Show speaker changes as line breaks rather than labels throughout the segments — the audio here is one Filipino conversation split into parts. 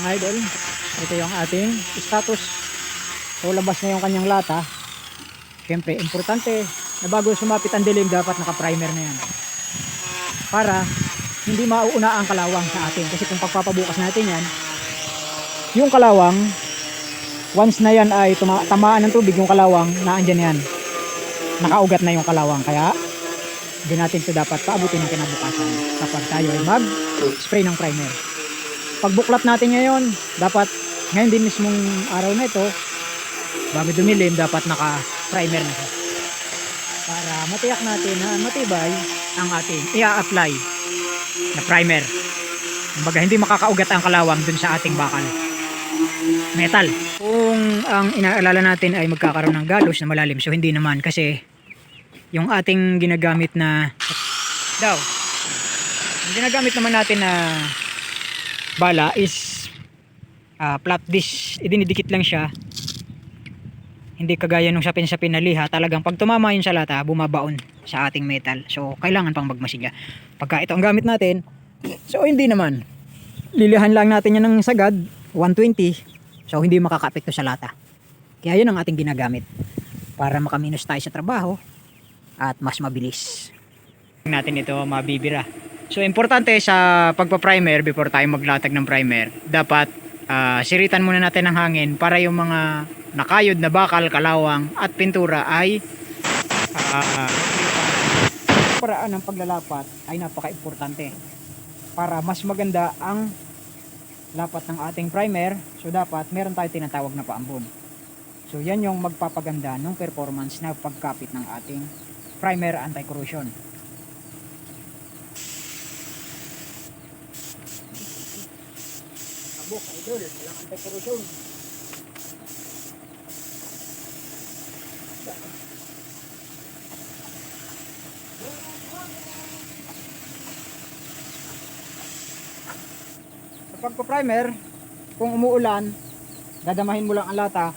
Mga idol, ito yung ating status. So labas na yung kanyang lata. Siyempre, importante na bago sumapit ang dilim, dapat naka-primer na yan. Para hindi mauuna ang kalawang sa atin. Kasi kung pagpapabukas natin yan, yung kalawang, once na yan ay tuma- tamaan ng tubig yung kalawang, naandyan yan. Nakaugat na yung kalawang. Kaya, hindi natin ito dapat paabutin ng kinabukasan kapag tayo ay mag-spray ng primer. Pagbuklat natin ngayon, dapat ngayon din mismong araw na ito, bago dumilim, dapat naka-primer na siya. Para matiyak natin na matibay ang ating i-apply na primer. Kumbaga, hindi makakaugat ang kalawang dun sa ating bakal. Metal. Kung ang inaalala natin ay magkakaroon ng galos na malalim, so hindi naman kasi yung ating ginagamit na daw ginagamit naman natin na bala is ah, flat dish idinidikit lang siya. Hindi kagaya nung sapin-sapin na liha talagang pag tumama yun sa lata bumabaon sa ating metal. So kailangan pang magmasigya pagka ito ang gamit natin so hindi naman. Lilihan lang natin yan ng sagad 120 so hindi makakapekto sa lata. Kaya yun ang ating ginagamit para makaminos tayo sa trabaho at mas mabilis. Natin ito mabibira So importante sa pagpa-primer before tayo maglatag ng primer, dapat ah, siritan muna natin ng hangin para yung mga nakayod na bakal, kalawang at pintura ay ah, paraan ng paglalapat ay napaka-importante para mas maganda ang lapat ng ating primer. So dapat meron tayo tinatawag na paambon. So yan yung magpapaganda ng performance na pagkapit ng ating primer anti-corrosion. Abok, idol. Walang anti-corrosion. Sa pagpa-primer, kung umuulan, dadamahin mo lang ang lata.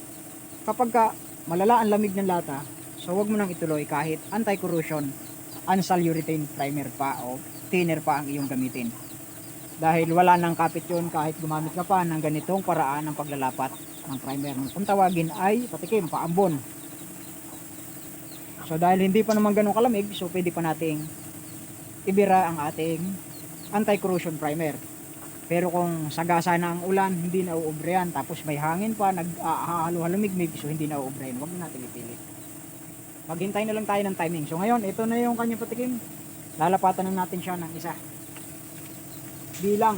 Kapag ka malala ang lamig ng lata, so wag mo nang ituloy kahit anti-corrosion, unsal urethane primer pa o thinner pa ang iyong gamitin dahil wala nang kapit yun kahit gumamit ka pa ng ganitong paraan ng paglalapat ng primer. Kung tawagin ay patikim, paambon. So dahil hindi pa naman ganun kalamig so pwede pa nating ibira ang ating anti-corrosion primer. Pero kung sagasa na ang ulan hindi na uubre yan. Tapos may hangin pa nag haluhalumigmig so hindi na uubre yan. Huwag na natin ipilit maghintay na lang tayo ng timing. So ngayon ito na yung kanyang patikim. Lalapatan na natin siya ng isa bilang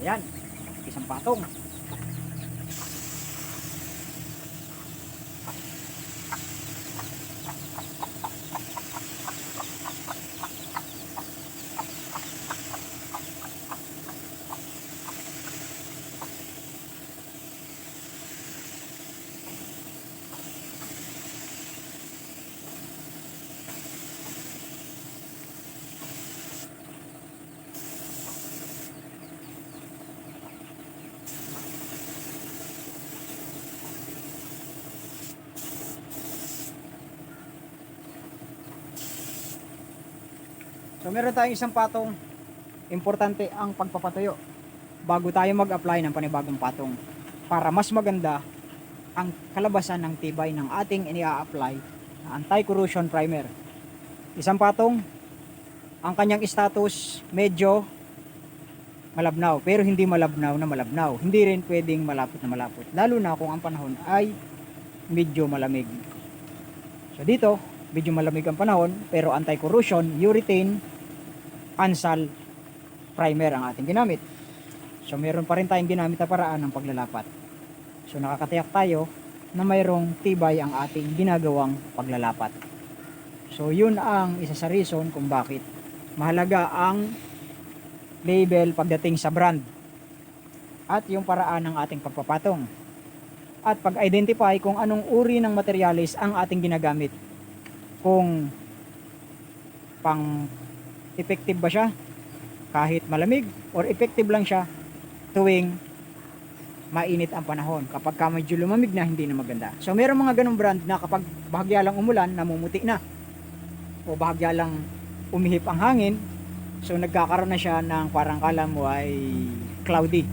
Ayan, isang patong. Meron tayong isang patong importante ang pagpapatuyo bago tayo mag-apply ng panibagong patong para mas maganda ang kalabasan ng tibay ng ating inia-apply na anti-corrosion primer. Isang patong ang kanyang status medyo malabnaw pero hindi malabnaw na malabnaw. Hindi rin pwedeng malapot na malapot lalo na kung ang panahon ay medyo malamig. So dito, medyo malamig ang panahon pero anti-corrosion, urethane, ansal, primer ang ating ginamit. So meron pa rin tayong ginamit na paraan ng paglalapat. So nakakatiyak tayo na mayroong tibay ang ating ginagawang paglalapat. So yun ang isa sa reason kung bakit mahalaga ang label pagdating sa brand at yung paraan ng ating pagpapatong at pag-identify kung anong uri ng materialis ang ating ginagamit kung pang effective ba siya kahit malamig or effective lang siya tuwing mainit ang panahon. Kapag ka medyo lumamig na, hindi na maganda. So, meron mga ganong brand na kapag bahagya lang umulan, namumuti na. O bahagya lang umihip ang hangin, so nagkakaroon na siya ng parang kala mo ay cloudy.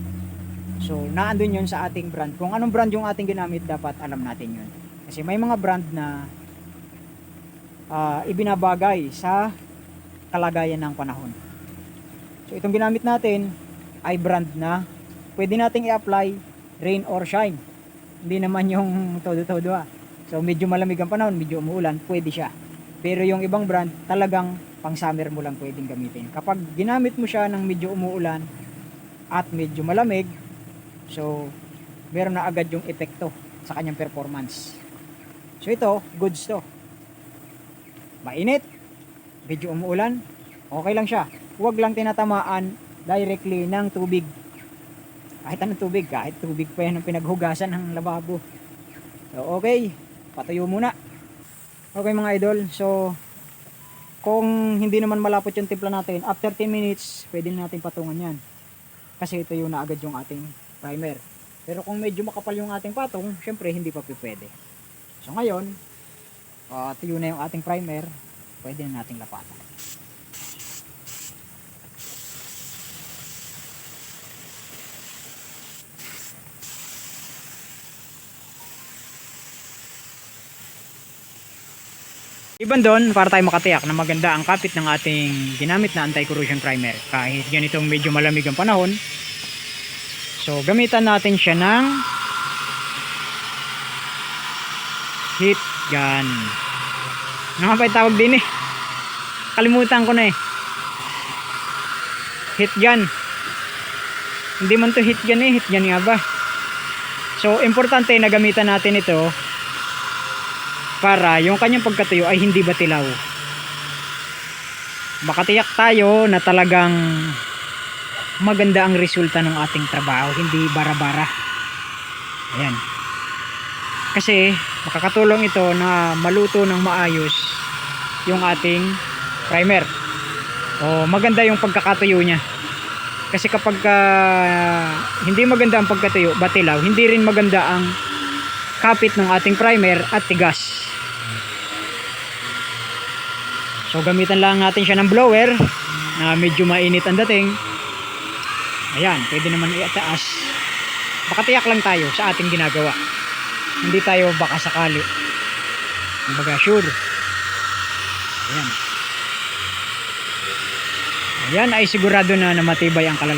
So, naandun yun sa ating brand. Kung anong brand yung ating ginamit, dapat alam natin yun. Kasi may mga brand na ah, ibinabagay sa kalagayan ng panahon. So, itong ginamit natin ay brand na pwede nating i-apply rain or shine. Hindi naman yung todo-todo ah. So, medyo malamig ang panahon, medyo umuulan, pwede siya. Pero yung ibang brand, talagang pang summer mo lang pwedeng gamitin. Kapag ginamit mo siya ng medyo umuulan at medyo malamig, so meron na agad yung epekto sa kanyang performance. So ito, goods to. Mainit, medyo umuulan, okay lang siya. Huwag lang tinatamaan directly ng tubig. Kahit anong tubig, kahit tubig pa yan ang pinaghugasan ng lababo. So okay, patayo muna. Okay mga idol, so kung hindi naman malapot yung timpla natin, after 10 minutes, pwede na natin patungan yan. Kasi ito yung na agad yung ating primer. Pero kung medyo makapal yung ating patong, syempre hindi pa pwede. So ngayon, uh, tuyo na yung ating primer, pwede na nating lapatan. Iban doon, para tayo makatiyak na maganda ang kapit ng ating ginamit na anti-corrosion primer. Kahit ganitong medyo malamig ang panahon. So, gamitan natin siya ng heat gun. Ano nga yung tawag din eh? Kalimutan ko na eh. Heat gun. Hindi man to heat gun eh. Heat gun nga ba? So, importante na gamitan natin ito para yung kanyang pagkatuyo ay hindi batilaw. Makatiyak tayo na talagang maganda ang resulta ng ating trabaho, hindi bara-bara. Ayan. Kasi makakatulong ito na maluto ng maayos yung ating primer. O maganda yung pagkakatuyo niya. Kasi kapag ah, hindi maganda ang pagkatuyo, batilaw, hindi rin maganda ang kapit ng ating primer at tigas. So gamitan lang natin siya ng blower na medyo mainit ang dating. Ayan, pwede naman iataas. Bakatiyak lang tayo sa ating ginagawa. Hindi tayo baka sakali. Kumbaga sure. Ayan. Ayan ay sigurado na na matibay ang kalagayan.